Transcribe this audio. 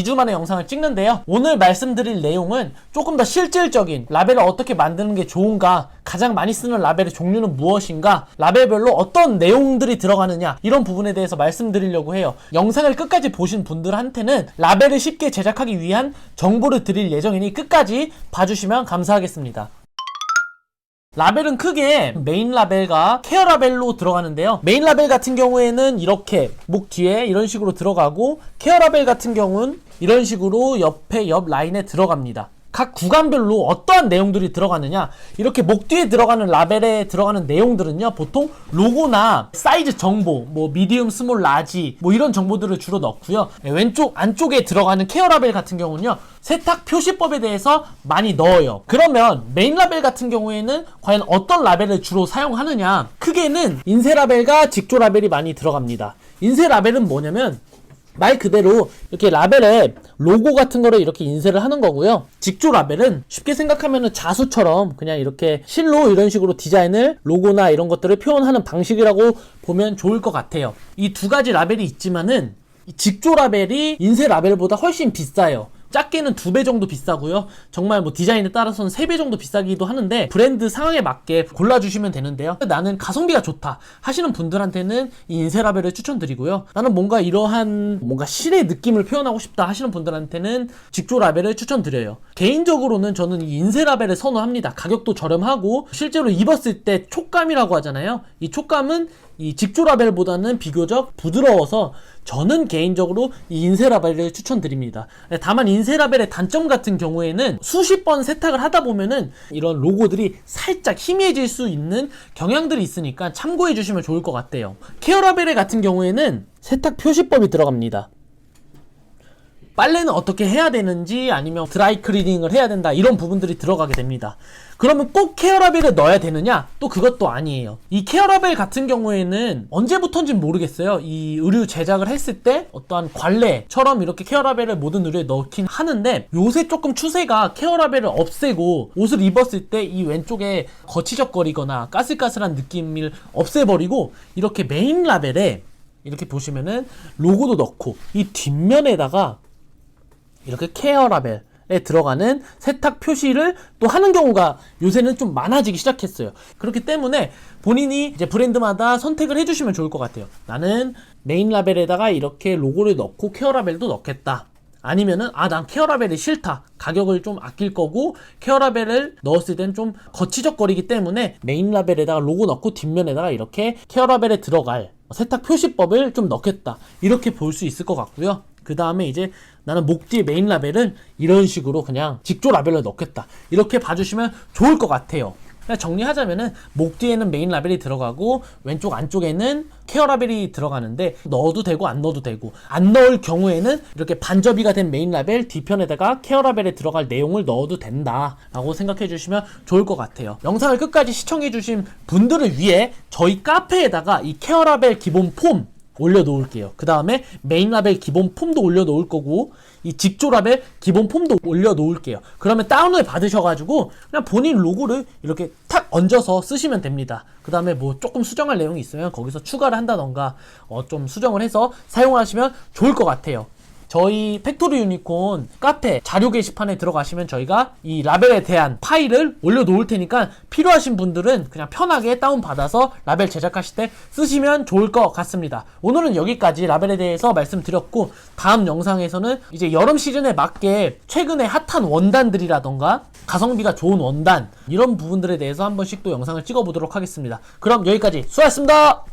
2주 만에 영상을 찍는데요. 오늘 말씀드릴 내용은 조금 더 실질적인 라벨을 어떻게 만드는 게 좋은가, 가장 많이 쓰는 라벨의 종류는 무엇인가, 라벨별로 어떤 내용들이 들어가느냐, 이런 부분에 대해서 말씀드리려고 해요. 영상을 끝까지 보신 분들한테는 라벨을 쉽게 제작하기 위한 정보를 드릴 예정이니 끝까지 봐주시면 감사하겠습니다. 라벨은 크게 메인 라벨과 케어 라벨로 들어가는데요. 메인 라벨 같은 경우에는 이렇게 목 뒤에 이런 식으로 들어가고 케어 라벨 같은 경우는 이런 식으로 옆에 옆 라인에 들어갑니다. 각 구간별로 어떠한 내용들이 들어가느냐 이렇게 목 뒤에 들어가는 라벨에 들어가는 내용들은요 보통 로고나 사이즈 정보 뭐 미디움 스몰 라지 뭐 이런 정보들을 주로 넣고요. 네, 왼쪽 안쪽에 들어가는 케어 라벨 같은 경우는요 세탁 표시법에 대해서 많이 넣어요. 그러면 메인 라벨 같은 경우에는 과연 어떤 라벨을 주로 사용하느냐 크게는 인쇄 라벨과 직조 라벨이 많이 들어갑니다. 인쇄 라벨은 뭐냐면 말 그대로 이렇게 라벨에 로고 같은 거를 이렇게 인쇄를 하는 거고요. 직조 라벨은 쉽게 생각하면은 자수처럼 그냥 이렇게 실로 이런 식으로 디자인을 로고나 이런 것들을 표현하는 방식이라고 보면 좋을 것 같아요. 이 두 가지 라벨이 있지만은 이 직조 라벨이 인쇄 라벨보다 훨씬 비싸요. 작게는 두 배 정도 비싸고요. 정말 뭐 디자인에 따라서는 세 배 정도 비싸기도 하는데 브랜드 상황에 맞게 골라주시면 되는데요. 나는 가성비가 좋다 하시는 분들한테는 이 인쇄 라벨을 추천드리고요. 나는 뭔가 이러한 뭔가 실의 느낌을 표현하고 싶다 하시는 분들한테는 직조 라벨을 추천드려요. 개인적으로는 저는 이 인쇄 라벨을 선호합니다. 가격도 저렴하고 실제로 입었을 때 촉감이라고 하잖아요. 이 촉감은 이 직조 라벨보다는 비교적 부드러워서 저는 개인적으로 이 인쇄 라벨을 추천드립니다. 다만 인쇄 라벨의 단점 같은 경우에는 수십 번 세탁을 하다 보면은 이런 로고들이 살짝 희미해질 수 있는 경향들이 있으니까 참고해 주시면 좋을 것 같아요. 케어 라벨의 같은 경우에는 세탁 표시법이 들어갑니다. 빨래는 어떻게 해야 되는지 아니면 드라이 클리닝을 해야 된다 이런 부분들이 들어가게 됩니다. 그러면 꼭 케어라벨을 넣어야 되느냐? 또 그것도 아니에요. 이 케어라벨 같은 경우에는 언제부턴지 모르겠어요. 이 의류 제작을 했을 때 어떠한 관례처럼 이렇게 케어라벨을 모든 의류에 넣긴 하는데 요새 조금 추세가 케어라벨을 없애고 옷을 입었을 때 이 왼쪽에 거치적거리거나 까슬까슬한 느낌을 없애버리고 이렇게 메인 라벨에 이렇게 보시면은 로고도 넣고 이 뒷면에다가 이렇게 케어 라벨 에 들어가는 세탁 표시를 또 하는 경우가 요새는 좀 많아지기 시작했어요. 그렇기 때문에 본인이 이제 브랜드마다 선택을 해주시면 좋을 것 같아요. 나는 메인 라벨에다가 이렇게 로고를 넣고 케어 라벨도 넣겠다. 아니면은 아 난 케어 라벨이 싫다 가격을 좀 아낄 거고 케어 라벨을 넣었을 땐 좀 거치적거리기 때문에 메인 라벨에다가 로고 넣고 뒷면에다가 이렇게 케어 라벨에 들어갈 세탁 표시법을 좀 넣겠다 이렇게 볼 수 있을 것 같고요 그 다음에 이제 나는 목 뒤에 메인 라벨은 이런 식으로 그냥 직조 라벨을 넣겠다 이렇게 봐주시면 좋을 것 같아요 그냥 정리하자면은 목 뒤에는 메인 라벨이 들어가고 왼쪽 안쪽에는 케어 라벨이 들어가는데 넣어도 되고 안 넣어도 되고 안 넣을 경우에는 이렇게 반접이가 된 메인 라벨 뒤편에다가 케어 라벨에 들어갈 내용을 넣어도 된다라고 생각해 주시면 좋을 것 같아요. 영상을 끝까지 시청해 주신 분들을 위해 저희 카페에다가 이 케어 라벨 기본 폼 올려놓을게요. 그 다음에 메인 라벨 기본 폼도 올려놓을 거고 이 직조 라벨 기본 폼도 올려놓을게요. 그러면 다운을 받으셔가지고 그냥 본인 로고를 이렇게 탁 얹어서 쓰시면 됩니다. 그 다음에 뭐 조금 수정할 내용이 있으면 거기서 추가를 한다던가 어 좀 수정을 해서 사용하시면 좋을 것 같아요. 저희 팩토리 유니콘 카페 자료 게시판에 들어가시면 저희가 이 라벨에 대한 파일을 올려놓을 테니까 필요하신 분들은 그냥 편하게 다운받아서 라벨 제작하실 때 쓰시면 좋을 것 같습니다. 오늘은 여기까지 라벨에 대해서 말씀드렸고 다음 영상에서는 이제 여름 시즌에 맞게 최근에 핫한 원단들이라던가 가성비가 좋은 원단 이런 부분들에 대해서 한 번씩 또 영상을 찍어보도록 하겠습니다. 그럼 여기까지 수고하셨습니다.